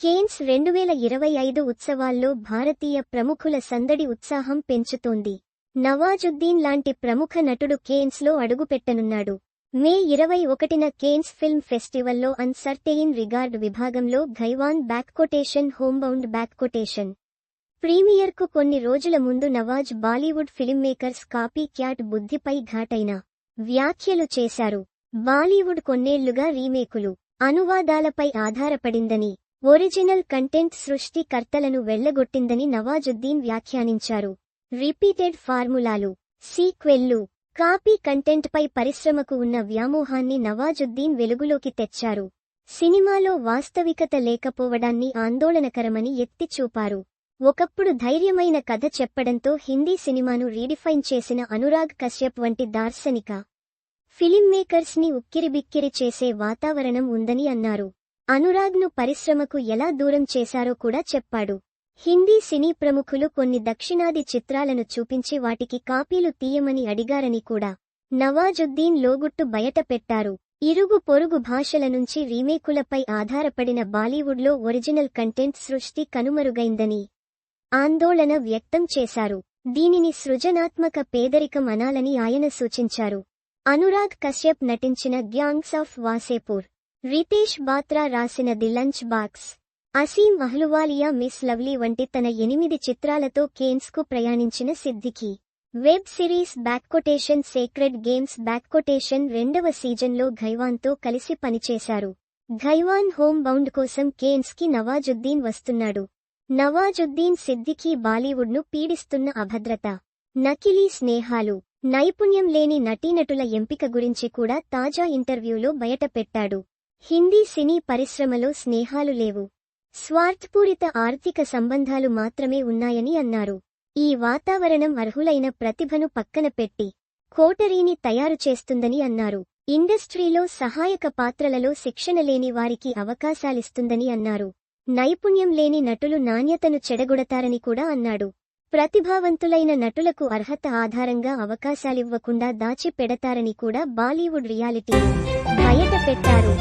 Cannes రెండువేల ఇరవై ఐదు ఉత్సవాల్లో భారతీయ ప్రముఖుల సందడి ఉత్సాహం పెంచుతోంది. నవాజుద్దీన్ లాంటి ప్రముఖ నటుడు కేన్స్లో అడుగుపెట్టనున్నాడు. మే ఇరవై ఒకటిన కేన్స్ ఫిల్మ్ ఫెస్టివల్లో అన్సర్టెయిన్ రిగార్డ్ విభాగంలో Ghaywan back quotation homebound back quotation ప్రీమియర్కు కొన్ని రోజుల ముందు Nawaz Bollywood film makers copy cat బుద్ధిపై ఘాటైన వ్యాఖ్యలు చేశారు. బాలీవుడ్ కొన్నేళ్ళుగా రీమేకులు అనువాదాలపై ఆధారపడిందని ఒరిజినల్ కంటెంట్ సృష్టికర్తలను వెళ్ళగొట్టిందని నవాజుద్దీన్ వ్యాఖ్యానించారు. రిపీటెడ్ ఫార్ములాలు సీక్వెల్లు కాపీ కంటెంట్పై పరిశ్రమకు ఉన్న వ్యామోహాన్ని నవాజుద్దీన్ వెలుగులోకి తెచ్చారు. సినిమాలో వాస్తవికత లేకపోవడాన్ని ఆందోళనకరమని ఎత్తిచూపారు. ఒకప్పుడు ధైర్యమైన కథ చెప్పడంతో హిందీ సినిమాను రీడిఫైన్ చేసిన అనురాగ్ కశ్యప్ వంటి దార్శనిక ఫిలిం ఉక్కిరిబిక్కిరి చేసే వాతావరణం ఉందని అన్నారు. అనురాగ్ను పరిశ్రమకు ఎలా దూరం చేశారో కూడా చెప్పాడు. హిందీ సినీ ప్రముఖులు కొన్ని దక్షిణాది చిత్రాలను చూపించి వాటికి కాపీలు తీయమని అడిగారని కూడా నవాజుద్దీన్ లోగుట్టు బయటపెట్టారు ఇరుగు పొరుగు భాషల నుంచి రీమేకులపై ఆధారపడిన బాలీవుడ్లో ఒరిజినల్ కంటెంట్ సృష్టి కనుమరుగైందని ఆందోళన వ్యక్తం చేశారు. దీనిని సృజనాత్మక పేదరికం అనాలని ఆయన సూచించారు. అనురాగ్ కశ్యప్ నటించిన గ్యాంగ్స్ ఆఫ్ వాసేపూర్ రితేష్ బాత్రా రాసిన the lunch box. Aseem Ahluwalia miss lovely వంటి తన ఎనిమిది చిత్రాలతో కేన్స్కు ప్రయాణించిన Siddiqui web series back quotation sacred games back quotation రెండవ సీజన్లో ఘైవాన్తో కలిసి పనిచేశారు. ఘైవాన్ హోమ్ బౌండ్ కోసం కేన్స్కి నవాజుద్దీన్ వస్తున్నాడు. నవాజుద్దీన్ సిద్దికీ బాలీవుడ్ను పీడిస్తున్న అభద్రత. నకిలీ స్నేహాలు. నైపుణ్యం లేని నటీనటుల ఎంపిక గురించి కూడా తాజా ఇంటర్వ్యూలో బయటపెట్టాడు. హిందీ సినీ పరిశ్రమలో స్నేహాలు లేవు. స్వార్థపూరిత ఆర్థిక సంబంధాలు మాత్రమే ఉన్నాయని అన్నారు. ఈ వాతావరణం అర్హులైన ప్రతిభను పక్కన పెట్టి కోటరీని తయారు చేస్తుందని అన్నారు. ఇండస్ట్రీలో సహాయక పాత్రలలో శిక్షణ లేని వారికి అవకాశాలిస్తుందని అన్నారు. నైపుణ్యం లేని నటులు నాణ్యతను చెడగొడతారని కూడా అన్నాడు. ప్రతిభావంతులైన నటులకు అర్హత ఆధారంగా అవకాశాలివ్వకుండా దాచి పెడతారని కూడా బాలీవుడ్ రియాలిటీ బయట పెట్టారు